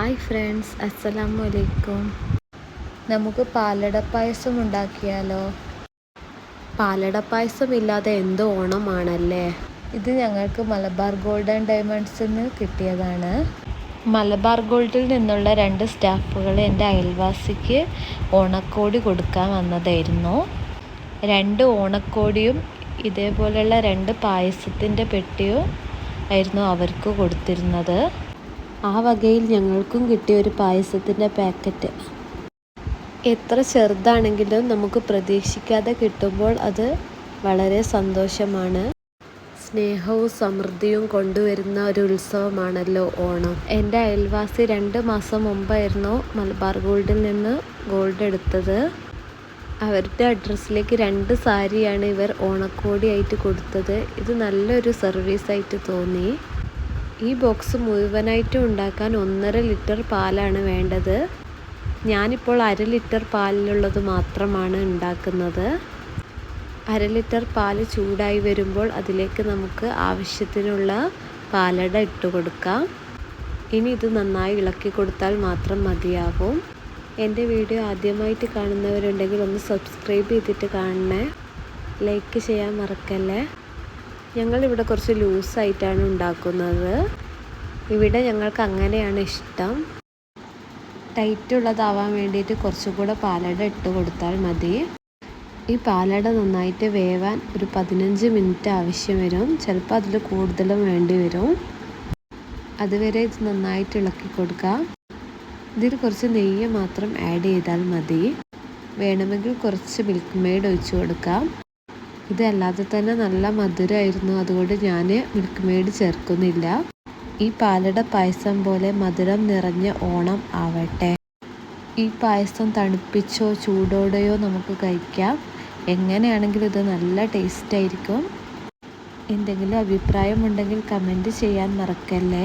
Hi friends അസ്സലാമു അലൈക്കും നമുക്ക് പാലട പായസം ഉണ്ടാക്കിയാലോ? പാലട പായസം ഇല്ലാതെ എന്തോ ഓണമാണല്ലേ? ഇത് ഞങ്ങൾക്ക് മലബാർ ഗോൾഡൻ ഡയമണ്ട്സിൽ നിന്ന് കിട്ടിയതാണ്. മലബാർ ഗോൾഡിൽ നിന്നുള്ള രണ്ട് സ്റ്റാഫുകൾ എന്റെ അയൽവാസിക്ക് ഓണക്കോടി കൊടുക്കാൻ വന്നതായിരുന്നു. രണ്ട് ഓണക്കോടിയും ഇതേപോലെയുള്ള രണ്ട് പായസത്തിന്റെ പെട്ടിയും ആയിരുന്നു അവർക്ക് കൊടുത്തിരുന്നത്. ആ വകയിൽ ഞങ്ങൾക്കും കിട്ടിയ ഒരു പായസത്തിന്റെ പാക്കറ്റ്. എത്ര ചെറുതാണെങ്കിലും നമുക്ക് പ്രതീക്ഷിക്കാതെ കിട്ടുമ്പോൾ അത് വളരെ സന്തോഷമാണ്. സ്നേഹവും സമൃദ്ധിയും കൊണ്ടുവരുന്ന ഒരു ഉത്സവമാണല്ലോ ഓണം. എന്റെ അയൽവാസി രണ്ട് മാസം മുമ്പായിരുന്നു മലബാർ ഗോൾഡിൽ നിന്ന് ഗോൾഡ് എടുത്തത്. അവരുടെ അഡ്രസ്സിലേക്ക് രണ്ട് സാരിയാണ് ഇവർ ഓണക്കോടിയായിട്ട് കൊടുത്തത്. ഇത് നല്ലൊരു സർവീസായിട്ട് തോന്നി. ഈ ബോക്സ് മുഴുവനായിട്ടും ഉണ്ടാക്കാൻ ഒന്നര ലിറ്റർ പാലാണ് വേണ്ടത്. ഞാനിപ്പോൾ അര ലിറ്റർ പാലിലുള്ളത് മാത്രമാണ് ഉണ്ടാക്കുന്നത്. അര ലിറ്റർ പാൽ ചൂടായി വരുമ്പോൾ അതിലേക്ക് നമുക്ക് ആവശ്യത്തിനുള്ള പാലട ഇട്ട് കൊടുക്കാം. ഇനി ഇത് നന്നായി ഇളക്കി കൊടുത്താൽ മാത്രം മതിയാകും എന്റെ വീഡിയോ ആദ്യമായിട്ട് കാണുന്നവരുണ്ടെങ്കിൽ ഒന്ന് സബ്സ്ക്രൈബ് ചെയ്തിട്ട് കാണണേ. ലൈക്ക് ചെയ്യാൻ മറക്കല്ലേ? ഞങ്ങളിവിടെ കുറച്ച് ലൂസായിട്ടാണ് ഉണ്ടാക്കുന്നത്. ഇവിടെ ഞങ്ങൾക്ക് അങ്ങനെയാണ് ഇഷ്ടം. ടൈറ്റ് ടൈറ്റുള്ളതാവാൻ വേണ്ടിയിട്ട് കുറച്ചും കൂടെ പാലട ഇട്ട് കൊടുത്താൽ മതി. ഈ പാലട നന്നായിട്ട് വേവാൻ ഒരു പതിനഞ്ച് മിനിറ്റ് ആവശ്യം വരും. ചിലപ്പോൾ അതിൽ കൂടുതലും വേണ്ടി വരും. അതുവരെ ഇത് നന്നായിട്ട് ഇളക്കി കൊടുക്കാം ഇതിൽ കുറച്ച് നെയ്യ് മാത്രം ആഡ് ചെയ്താൽ മതി. വേണമെങ്കിൽ കുറച്ച് മിൽക്ക് മെയ്ഡ് ഒഴിച്ചു കൊടുക്കാം. ഇതല്ലാതെ തന്നെ നല്ല മധുരമായിരുന്നു അതുകൊണ്ട് ഞാൻ മിൽക്ക് മെയ്ഡ് ചേർക്കുന്നില്ല. ഈ പാലട പായസം പോലെ മധുരം നിറഞ്ഞ ഓണം ആവട്ടെ. ഈ പായസം തണുപ്പിച്ചോ ചൂടോടെയോ നമുക്ക് കഴിക്കാം. എങ്ങനെയാണെങ്കിലും ഇത് നല്ല ടേസ്റ്റ് ആയിരിക്കും. എന്തെങ്കിലും അഭിപ്രായമുണ്ടെങ്കിൽ കമന്റ് ചെയ്യാൻ മറക്കല്ലേ?